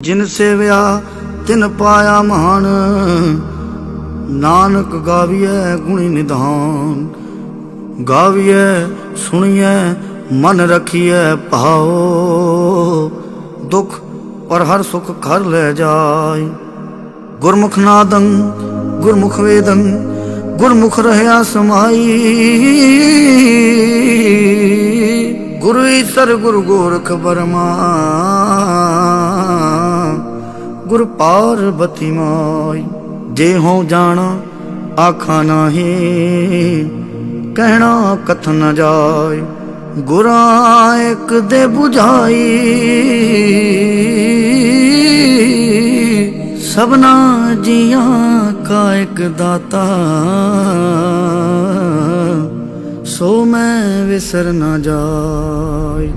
ਜਿਨ ਸੇਵਿਆ ਤਿਨ ਪਾਇਆ ਮਹਾਨ, ਨਾਨਕ ਗਾਵੀਐ ਗੁਣੀ ਨਿਧਾਨ। ਗਾਵੀਐ, ਸੁਣੀਐ, ਮਨ ਰਖੀਐ ਭਾਉ। ਦੁਖ ਪਰ ਹਰ ਸੁਖ ਕਰ ਲੈ ਜਾਏ ਗੁਰਮੁਖ ਨਾਦੰ, ਗੁਰਮੁਖ ਵੇਦੰ, ਗੁਰਮੁਖ ਰਹਿਆ ਸਮਾਈ। ਗੁਰੂ ਈਸਰ ਗੁਰੂ ਗੋਰਖ ਬਰਮਾ। ਗੁਰ ਪਾਰਬਤੀ ਮਾਈ, ਜੇ ਹੋ ਜਾਣਾ ਆਖਾ ਨਾਹੀ, ਕਹਿਣਾ ਕਥ ਨ ਜਾਏ, ਗੁਰਾਂ ਇੱਕ ਦੇ 부ਝਾਈ ਸਭਨਾ ਜੀਆਂ ਕਾ ਇੱਕ ਦਾਤਾ, ਸੋ ਮੈਂ ਵਿਸਰ ਨਾ ਜਾਏ।